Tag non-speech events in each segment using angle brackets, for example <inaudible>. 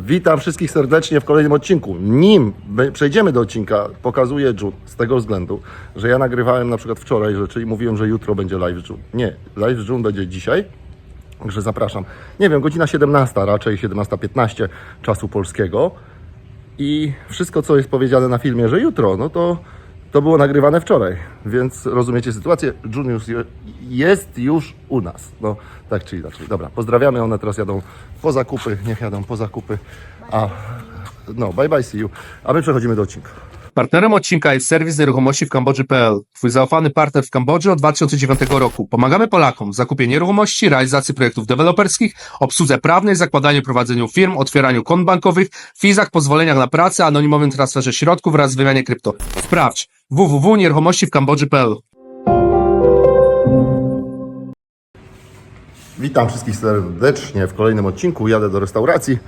Witam wszystkich serdecznie w kolejnym odcinku. Nim przejdziemy do odcinka, pokazuję June z tego względu, że ja nagrywałem na przykład wczoraj rzeczy i mówiłem, że jutro będzie live June. Nie, live June będzie dzisiaj, także zapraszam. Nie wiem, godzina 17, raczej 17.15 czasu polskiego. I wszystko, co jest powiedziane na filmie, że jutro, no to, to było nagrywane wczoraj, więc rozumiecie sytuację. Junius je- jest już u nas. No, tak czy inaczej. Dobra, pozdrawiamy. One teraz jadą po zakupy. Niech jadą po zakupy. A no, bye bye, see you. A my przechodzimy do odcinka. Partnerem odcinka jest serwis nieruchomości w Kambodży.pl, twój zaufany partner w Kambodży od 2009 roku. Pomagamy Polakom w zakupie nieruchomości, realizacji projektów deweloperskich, obsłudze prawnej, zakładaniu prowadzeniu firm, otwieraniu kont bankowych, wizach, pozwoleniach na pracę, anonimowym transferze środków oraz wymianie krypto. Sprawdź www.nieruchomości Witam wszystkich serdecznie w kolejnym odcinku. Jadę do restauracji.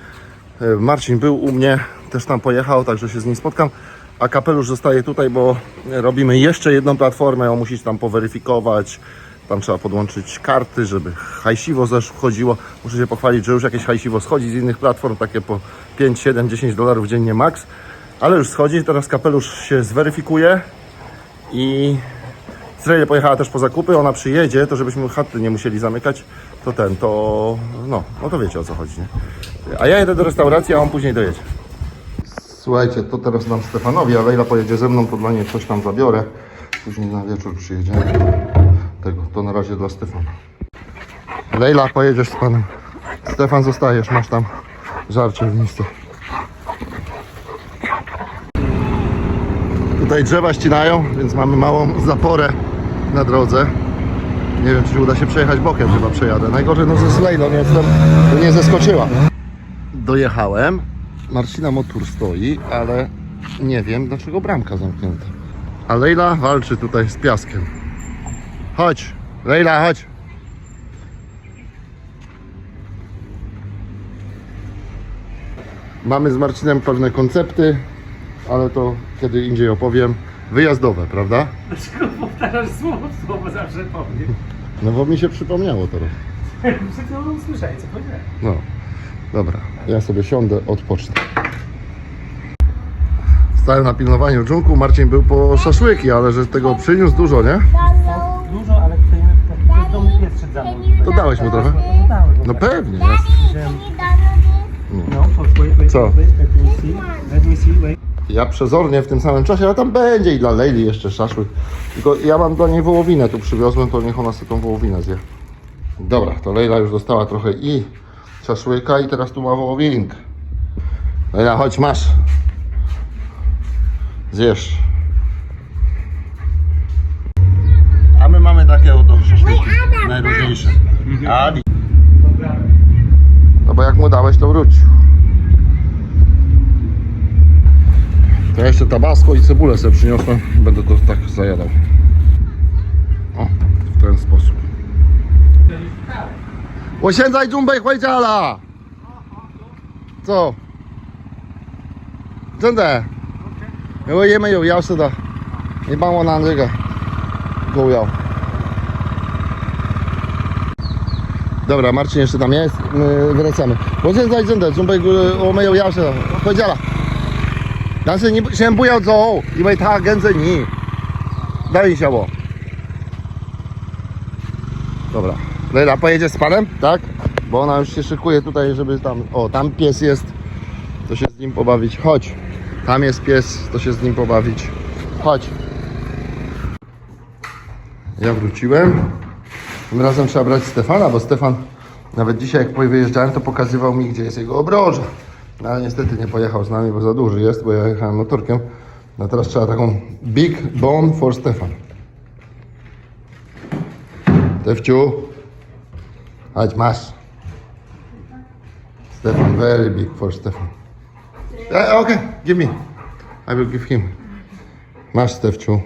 E, Marcin był u mnie, też tam pojechał, także się z nim spotkam. A kapelusz zostaje tutaj, bo robimy jeszcze jedną platformę. On musi tam poweryfikować. Tam trzeba podłączyć karty, żeby hajsiwo też wchodziło. Muszę się pochwalić, że już jakieś hajsiwo schodzi z innych platform, takie po 5, 7, 10 dolarów dziennie max. Ale już schodzi. Teraz kapelusz się zweryfikuje i Strejle pojechała też po zakupy, ona przyjedzie, to żebyśmy chaty nie musieli zamykać, to ten, to no, no to wiecie o co chodzi, nie? A ja jedę do restauracji, a on później dojedzie. Słuchajcie, to teraz dam Stefanowi, a Lejla pojedzie ze mną, to dla niej coś tam zabiorę. Później na wieczór przyjedziemy. Tego, to na razie dla Stefana. Lejla, pojedziesz z panem. Stefan, zostajesz, masz tam żarcie w miejscu. Tutaj drzewa ścinają, więc mamy małą zaporę na drodze. Nie wiem, czy uda się przejechać bokiem, chyba przejadę. Najgorzej no ze Slejlą jestem, to nie zeskoczyła. Dojechałem. Marcina motor stoi, ale nie wiem, dlaczego bramka zamknięta. A Lejla walczy tutaj z piaskiem. Chodź, Lejla, chodź. Mamy z Marcinem pewne koncepty, ale to kiedy indziej opowiem. Wyjazdowe, prawda? Dlaczego powtarzasz słowo w słowo zawsze powiem? No bo mi się przypomniało teraz. Przed chwilą usłyszałeś, co powiedziałem. No, dobra, ja sobie siądę, odpocznę. Stałem na pilnowaniu dżunku, Marcin był po szaszłyki, ale że tego przyniósł dużo, nie? Dużo, ale tutaj taki bezdomny pies szedł za mną. To dałeś mu trochę? No dałem, No pewnie, No, wait, wait, wait, Co? wait, let me see, let me see, wait. Ja przezornie w tym samym czasie, ale tam będzie i dla Lejli jeszcze szaszłyk. Tylko ja mam dla niej wołowinę tu przywiozłem, to niech ona sobie tą wołowinę zje. Dobra, to Lejla już dostała trochę i szaszłyka i teraz tu ma wołowinkę. Lejla, chodź, masz. Zjesz. A my mamy takie oto szaszłyki najróżniejsze. Adi. No bo jak mu dałeś, to wróć. Ja jeszcze tabasko i cebulę sobie przyniosłem. Będę to tak zajadał. O, w ten sposób. O, siedzaj dżumbej, chłajdziala! Co? Zędę. Jo, jemy ją, ja sobie da. I mam na Andrzejka. Go. Dobra, Marcin jeszcze tam jest, my wracamy. Bo zędzaj zędę, dżumbej, y, omyją, ja sobie da. Chłajdziala. 但是你不先不要走，因为他跟着你。等一下我。Dobra. Lejla pojedzie z panem, tak? Bo ona już się szykuje tutaj, żeby tam... O, tam pies jest, to się z nim pobawić. Chodź. Tam jest pies, to się z nim pobawić. Chodź. Ja wróciłem. Tym razem trzeba brać Stefana, bo Stefan nawet dzisiaj jak wyjeżdżałem, to pokazywał mi, gdzie jest jego obroża. No ale niestety nie pojechał z nami, bo za duży jest, bo ja jechałem motorkiem. No teraz trzeba taką big bone for Stefan. Stefciu, chodź, masz. Stefan, very big for Stefan. E, okay, give me. I will give him. Masz, Stefciu.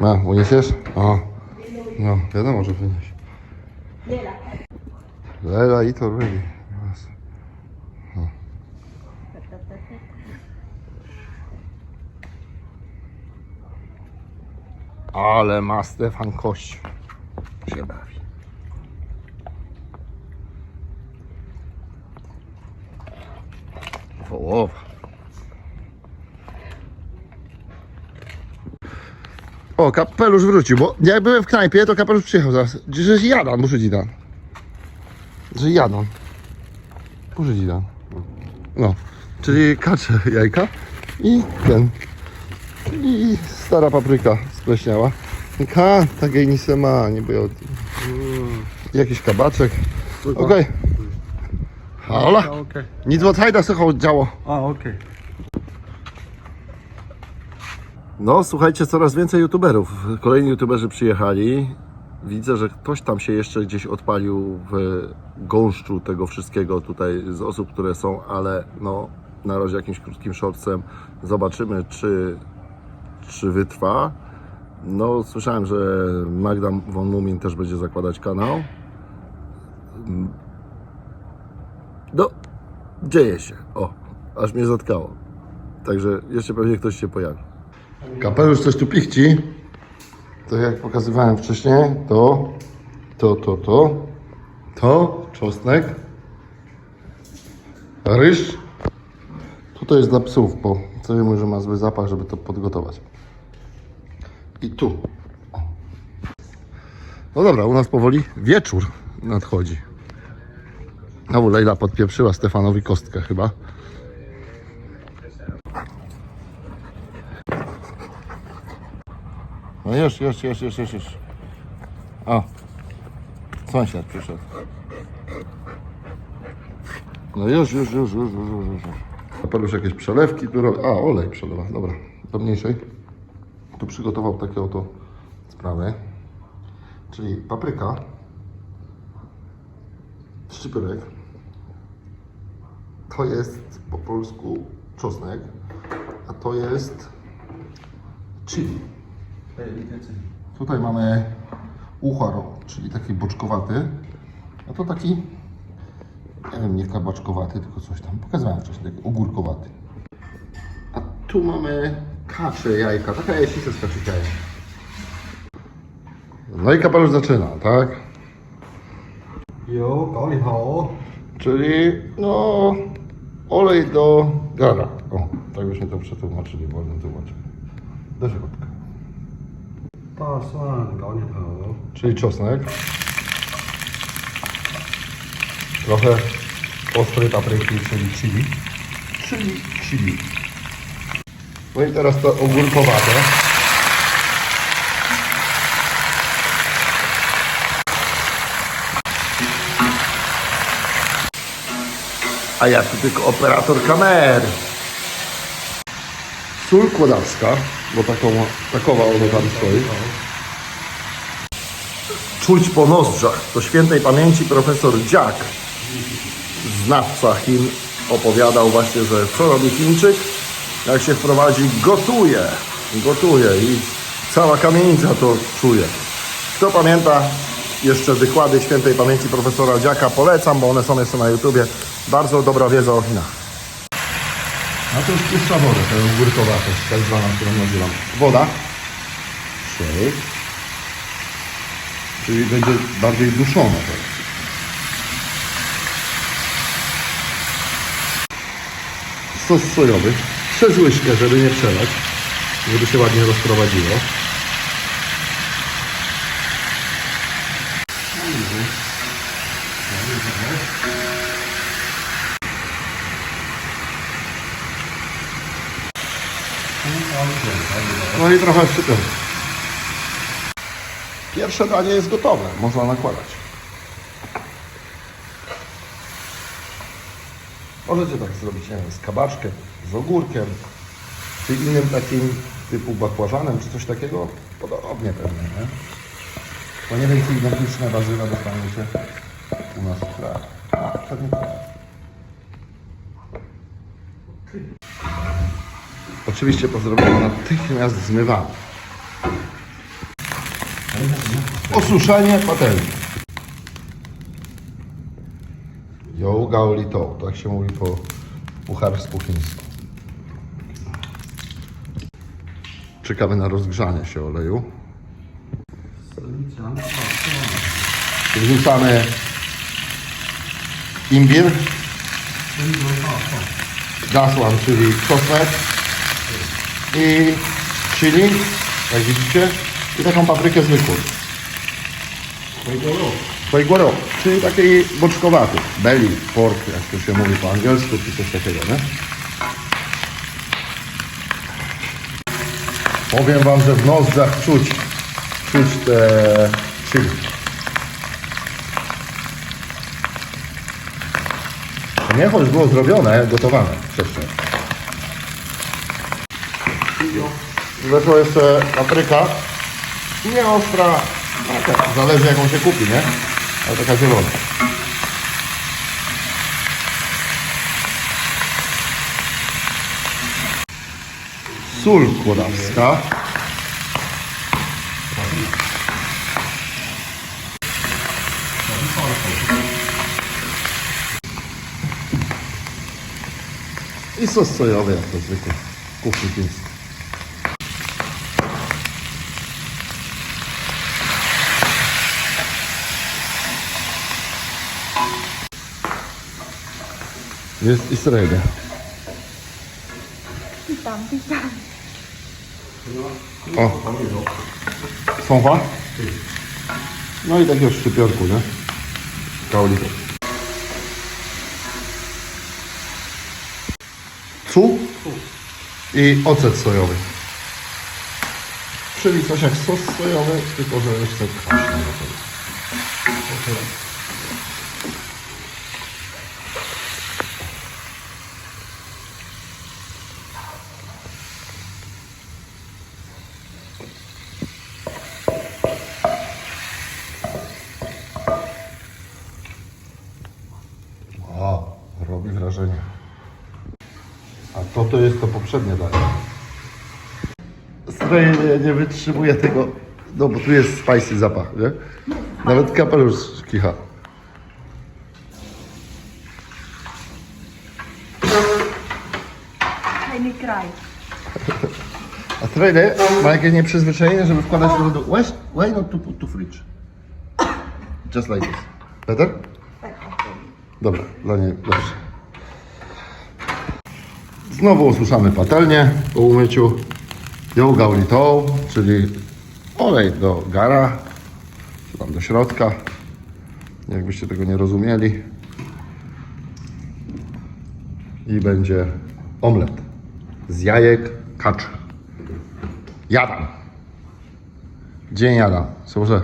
Ma, uniesiesz? O. No, wiadomo, że wynieś. Lela i to robi. No. Ale ma Stefan kość. Się bawi. Połowa. O, kapelusz wrócił, bo jak byłem w knajpie, to kapelusz przyjechał zaraz. Że jadan, muszę ci dać. Że jadan. Muszę ci dać. No, czyli kacze jajka i ten. I stara papryka spleśniała. Ka, takiej nie ma, nie boję. Jakiś kabaczek. Okej. Hola. Okej. Nic od hajda słuchał działo. A, okej. No, słuchajcie, coraz więcej youtuberów. Kolejni youtuberzy przyjechali. Widzę, że ktoś tam się jeszcze gdzieś odpalił w gąszczu tego wszystkiego tutaj z osób, które są, ale no, na razie jakimś krótkim shortsem zobaczymy, czy, czy wytrwa. No, słyszałem, że Magda von Mumin też będzie zakładać kanał. No, dzieje się. O, aż mnie zatkało. Także jeszcze pewnie ktoś się pojawi. Kapelusz coś tu pichci. To jak pokazywałem wcześniej, to, to, to, to, to, czosnek, ryż. Tutaj jest dla psów, bo co wiemy, że ma zły zapach, żeby to podgotować. I tu. No dobra, u nas powoli wieczór nadchodzi. Znowu Lejla podpieprzyła Stefanowi kostkę chyba. No już, już, już, już, już, już. O, sąsiad przyszedł. No już, już, już, już, już, już, już. Kapelusz jakieś przelewki tu robi. A, olej przelewa, dobra, do mniejszej. Tu przygotował takie oto sprawy. Czyli papryka, szczypyrek, to jest po polsku czosnek, a to jest chili. Tutaj mamy uchar, czyli taki boczkowaty, a to taki, nie wiem, nie kabaczkowaty, tylko coś tam, pokazywałem wcześniej, taki ogórkowaty. A tu mamy kacze jajka, taka jajcica z kaczych jajek. No i kapelusz zaczyna, tak? Jo, koni hao. Czyli, no, olej do gara. O, tak byśmy to przetłumaczyli, wolnym tłumaczeniu. Do środka. Ta san, hao. Czyli czosnek. Trochę ostrej papryki, czyli chili. Czyli chili. No i teraz to ogórkowate. A ja tu tylko operator kamery. Sól kłodawska, bo taką, takowa ona tam stoi. Czuć po nozdrzach. To świętej pamięci profesor Dziak, znawca Chin, opowiadał właśnie, że co robi Chińczyk? Jak się wprowadzi, gotuje. Gotuje i cała kamienica to czuje. Kto pamięta jeszcze wykłady świętej pamięci profesora Dziaka, polecam, bo one są jeszcze na YouTubie. Bardzo dobra wiedza o Chinach. A to jest czystsza woda, to jest ogórkowata, tak zwana, którą nazywam. Woda. Szyk. Czyli będzie bardziej duszona teraz. Sos sojowy. Przez łyżkę, żeby nie przelać. Żeby się ładnie rozprowadziło. No i trochę szczytem. Pierwsze danie jest gotowe, można nakładać. Możecie tak zrobić, nie wiem, z kabaczkiem, z ogórkiem, czy innym takim typu bakłażanem, czy coś takiego. Podobnie pewnie, nie? To nie wiem, czy identyczne warzywa dostaną się u nas w kraju. A, pewnie tak. Oczywiście po zrobieniu natychmiast zmywamy. Osuszenie patelni. Yoga Lito, tak się mówi po pucharsku chińsku. Czekamy na rozgrzanie się oleju. Wrzucamy imbir, gasłam, czyli czosnek i chili, jak widzicie, i taką paprykę zwykłą. Koigoro, czyli taki boczkowaty, belly, pork, jak to się mówi po angielsku, czy coś takiego, nie? Powiem wam, że w nozdrzach czuć, czuć te chili. Mięcho już było zrobione, gotowane wcześniej. Weszła jeszcze papryka. Nie ostra, zależy jaką się kupi, nie? Ale taka zielona. Sól kłodawska. I sos sojowy, jak to zwykle. Kuchni chińskiej. Jest Israelia. Witam, witam. O. Sącha? No i takiego szczypiorku, nie? Kauli. Cuk i ocet sojowy. Czyli coś jak sos sojowy, tylko że jeszcze kwaśny. do tego. O, robi wrażenie. A to poprzednie danie. Stroje nie, nie wytrzymuje tego, no bo tu jest spicy zapach, nie? Nawet kapelusz kicha. Fajny kraj. A trailer ma jakieś nieprzyzwyczajenie, żeby wkładać do lodu. Why, why not to put to fridge? Just like this. Better? Dobra, dla niej dobrze. Znowu osuszamy patelnię po umyciu. Ją gaulitą, czyli olej do gara, czy tam do środka. Jakbyście tego nie rozumieli. I będzie omlet z jajek kaczy. Jadam. Dzień jadam. Słuchaj.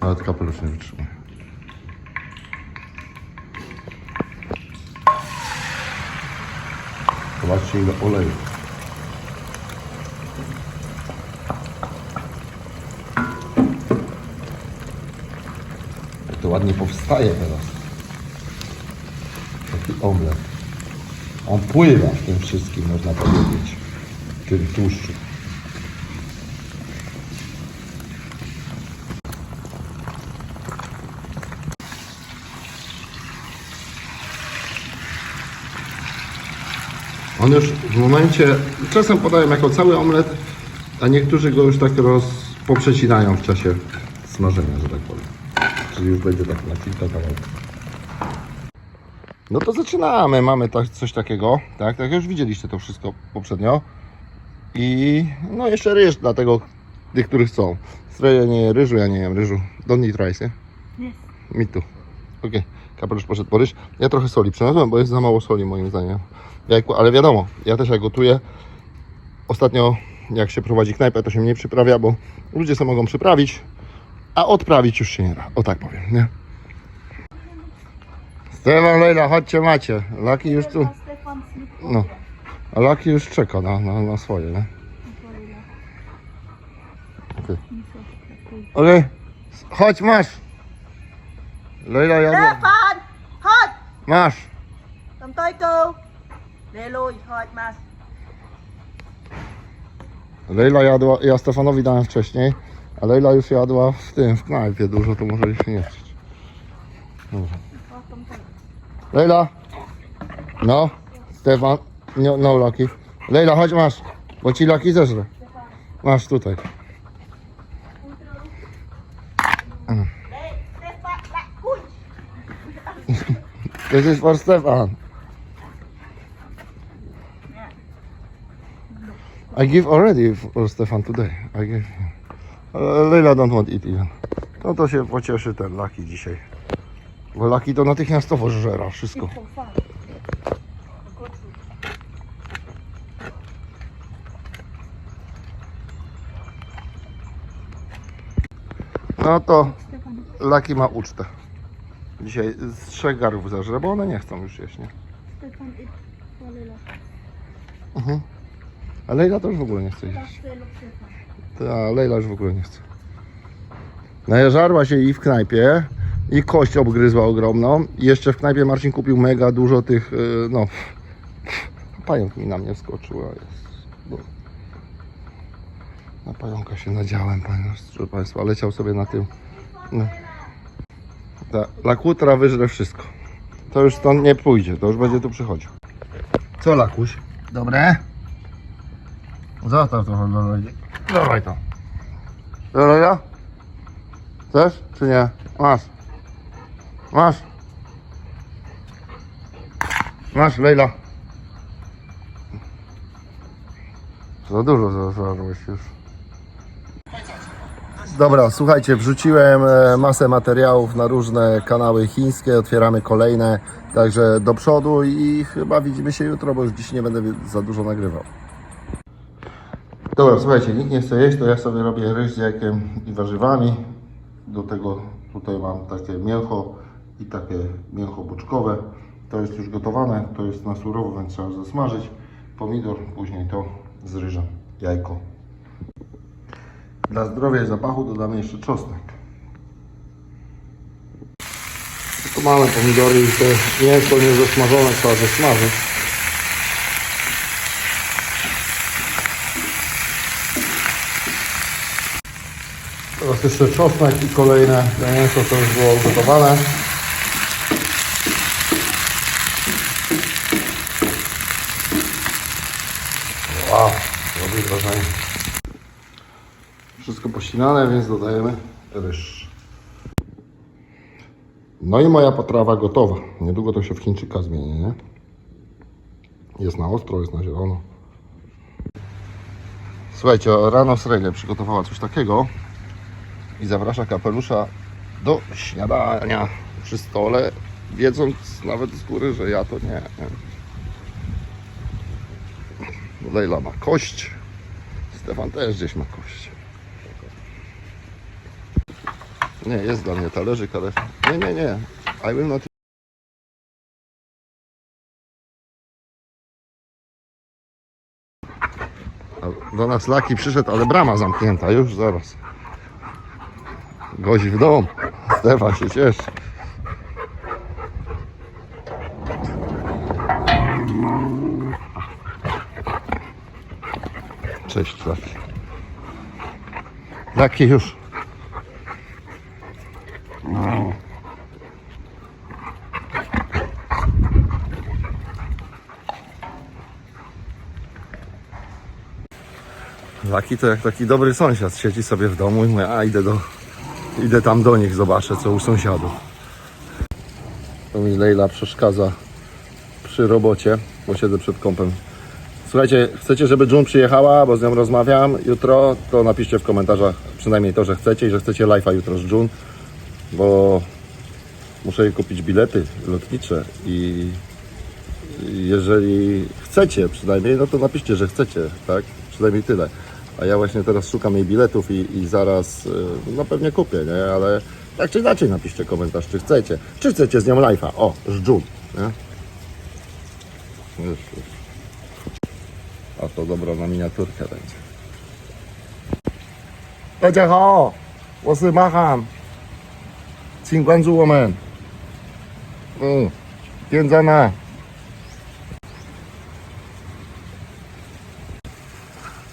Nawet kapelusz nie wytrzymuje. Zobaczcie ile oleju. Jak to ładnie powstaje teraz. Taki omlet. On pływa w tym wszystkim, można powiedzieć. W tym tłuszczu. On już w momencie, czasem podają jako cały omlet, a niektórzy go już tak roz, poprzecinają w czasie smażenia, że tak powiem. Czyli już będzie tak na kilka kawałków. No to zaczynamy. Mamy tak, coś takiego, tak? Tak jak już widzieliście to wszystko poprzednio. I no jeszcze ryż dla tego, tych, których chcą. Stroje nie je ryżu, ja nie jem ryżu. Don't need rice, nie? Mi tu. Okej, kapelusz poszedł po ryż. Ja trochę soli przyniosłem, bo jest za mało soli moim zdaniem. Ale wiadomo, ja też jak gotuję, ostatnio jak się prowadzi knajpę, to się mniej przyprawia, bo ludzie sobie mogą przyprawić, a odprawić już się nie da. O tak powiem, nie? Stefan, Lejla, chodźcie macie. Laki już tu, no. A Laki już czeka na, na, na swoje, nie? Okej. Chodź, masz. Lejla, jadła. Stefan! Chodź! Masz. Tam tới lui, chodź masz. Lejla jadła, ja Stefanowi dałem wcześniej, a Lejla już jadła w tym, w knajpie dużo, to może już nie chcieć. Dobra. Lejla! No, Stefan, no, no Laki. Lejla, chodź masz, bo ci Laki zeżre. Masz tutaj. This is for Stefan. I give already for Stefan today. I. Ale Leila don't want eat even. No to się pocieszy ten Laki dzisiaj. Bo Laki to natychmiastowo żera wszystko. No to Laki ma ucztę. Dzisiaj z trzech garów zażre, bo one nie chcą już jeść, nie? Stefan i Palela. Mhm. A Leila to już w ogóle nie chce jeść. Ta Leila już w ogóle nie chce. Najeżarła się i w knajpie, i kość obgryzła ogromną. I jeszcze w knajpie Marcin kupił mega dużo tych, y, no... <laughs> Pająk mi na mnie skoczyła. Jest. No. Na pająka się nadziałem, proszę Państwa. Leciał sobie na tym. No. Ta lakutra wyżre wszystko. To już stąd nie pójdzie, to już będzie tu przychodził. Co lakuś? Dobre? Zostaw trochę dla ludzi. Dawaj to. Dobra, Chcesz czy nie? Masz. Masz. Masz, Lejla. Za dużo zażarłeś już. Dobra, słuchajcie, wrzuciłem e, masę materiałów na różne kanały chińskie, otwieramy kolejne, także do przodu i chyba widzimy się jutro, bo już dziś nie będę za dużo nagrywał. Dobra, słuchajcie, nikt nie chce jeść, to ja sobie robię ryż z jajkiem i warzywami. Do tego tutaj mam takie mięcho i takie mięcho boczkowe. To jest już gotowane, to jest na surowo, więc trzeba zasmażyć. Pomidor, później to z ryżem, jajko. Dla zdrowia i zapachu dodamy jeszcze czosnek. Tu mamy pomidory i te mięso niezasmażone trzeba zasmażyć. Teraz jeszcze czosnek i kolejne mięso, co już było gotowane. Wow, robi wrażenie. Wszystko pościnane, więc dodajemy ryż. No i moja potrawa gotowa. Niedługo to się w Chińczyka zmieni, nie? Jest na ostro, jest na zielono. Słuchajcie, rano Srejle przygotowała coś takiego i zaprasza kapelusza do śniadania przy stole, wiedząc nawet z góry, że ja to nie. Lejla ma kość, Stefan też gdzieś ma kość. Nie, jest dla mnie talerzyk, ale... Nie, nie, nie. I will not... Do nas Laki przyszedł, ale brama zamknięta. Już zaraz. Gość w dom. Stefan się cieszy. Cześć Laki. Laki już. Laki to jak taki dobry sąsiad. Siedzi sobie w domu i mówi, a idę do, idę tam do nich, zobaczę co u sąsiadów. To mi Lejla przeszkadza przy robocie, bo siedzę przed kąpem. Słuchajcie, chcecie, żeby June przyjechała, bo z nią rozmawiam jutro, to napiszcie w komentarzach przynajmniej to, że chcecie i że chcecie live'a jutro z June, bo muszę jej kupić bilety lotnicze i jeżeli chcecie przynajmniej, no to napiszcie, że chcecie, tak? Przynajmniej tyle. A ja właśnie teraz szukam jej biletów i, i zaraz, y, no pewnie kupię, nie? Ale tak czy inaczej napiszcie komentarz, czy chcecie. Czy chcecie z nią live'a? O, z June, nie? Już, już. A to dobra na miniaturkę będzie. 大家好，我是马汉，请关注我们。嗯，点赞啊！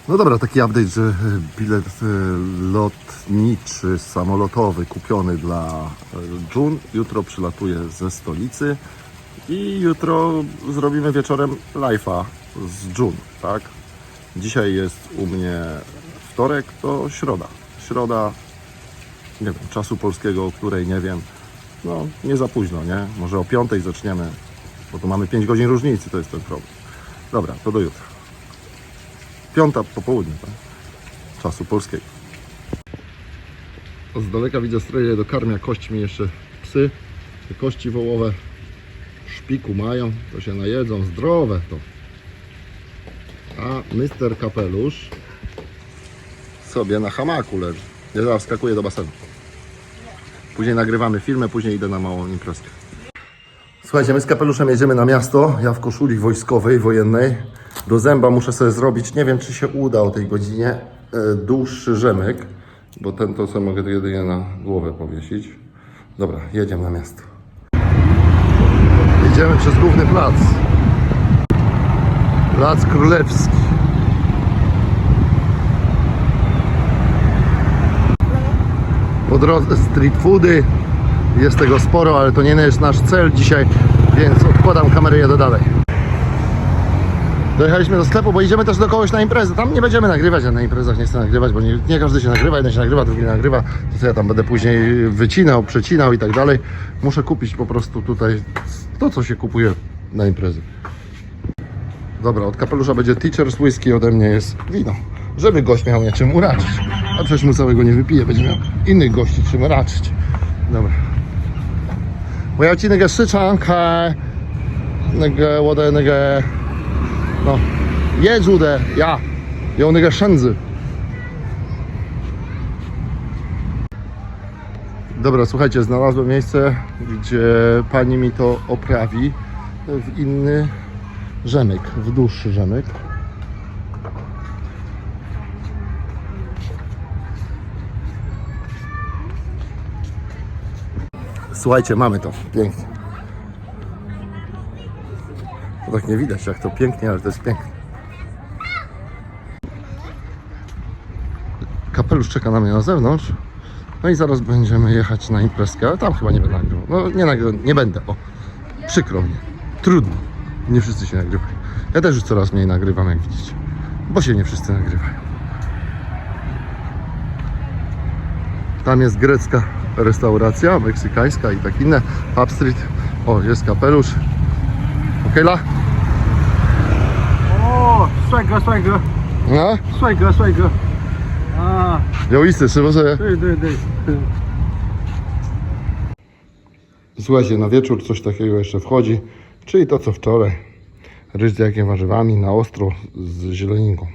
No dobra, taki update, że e, bilet e, lotniczy, samolotowy kupiony dla e, June jutro przylatuje ze stolicy i jutro zrobimy wieczorem live'a z June, tak? Dzisiaj jest u mnie wtorek, to środa. Środa, nie wiem, czasu polskiego, o której nie wiem. No, nie za późno, nie? Może o piątej zaczniemy, bo tu mamy 5 godzin różnicy, to jest ten problem. Dobra, to do jutra. Piąta po południu, tak? Czasu polskiego. Z daleka widzę stroje do karmia kośćmi jeszcze psy. Te kości wołowe szpiku mają, to się najedzą, zdrowe to. A Mister Kapelusz sobie na hamaku leży. Ja zaraz wskakuję do basenu. Później nagrywamy filmy, później idę na małą imprezkę. Słuchajcie, my z kapeluszem jedziemy na miasto. Ja w koszuli wojskowej, wojennej. Do zęba muszę sobie zrobić, nie wiem czy się uda o tej godzinie, e, dłuższy rzemyk, bo ten to sobie mogę jedynie na głowę powiesić. Dobra, jedziemy na miasto. Jedziemy przez główny plac. Plac Królewski. Po drodze street foody. Jest tego sporo, ale to nie jest nasz cel dzisiaj, więc odkładam kamerę i jadę dalej. Dojechaliśmy do sklepu, bo idziemy też do kogoś na imprezę. Tam nie będziemy nagrywać, ja na imprezach nie chcę nagrywać, bo nie, nie każdy się nagrywa, jeden się nagrywa, drugi nie nagrywa. To co ja tam będę później wycinał, przecinał i tak dalej. Muszę kupić po prostu tutaj to, co się kupuje na imprezy. Dobra, od kapelusza będzie Teacher's Whisky, ode mnie jest wino. Żeby gość miał mnie czym uraczyć. A przecież mu całego nie wypije, będzie miał innych gości czym raczyć. Dobra. 我要进那个市场开那个我的那个 no. Jezu de, ja. Ja onega szanzy. Dobra, słuchajcie, znalazłem miejsce, gdzie pani mi to oprawi w inny rzemyk, w dłuższy rzemyk. Słuchajcie, mamy to. Pięknie tak nie widać, jak to pięknie, ale to jest piękne. Kapelusz czeka na mnie na zewnątrz. No i zaraz będziemy jechać na imprezkę, ale tam chyba nie będę nagrywał. No nie, nie będę, o. Przykro mi. Trudno. Nie wszyscy się nagrywają. Ja też już coraz mniej nagrywam, jak widzicie. Bo się nie wszyscy nagrywają. Tam jest grecka restauracja, meksykańska i tak inne. Pub Street. O, jest kapelusz. Okejla? Åh, 帅哥，帅哥， No? 帅哥，帅哥。啊， Białysty, czy może? 对对对， Słuchajcie, na wieczór coś takiego jeszcze wchodzi. Czyli to co wczoraj. Ryż z jakiem warzywami na ostro z zieleninką.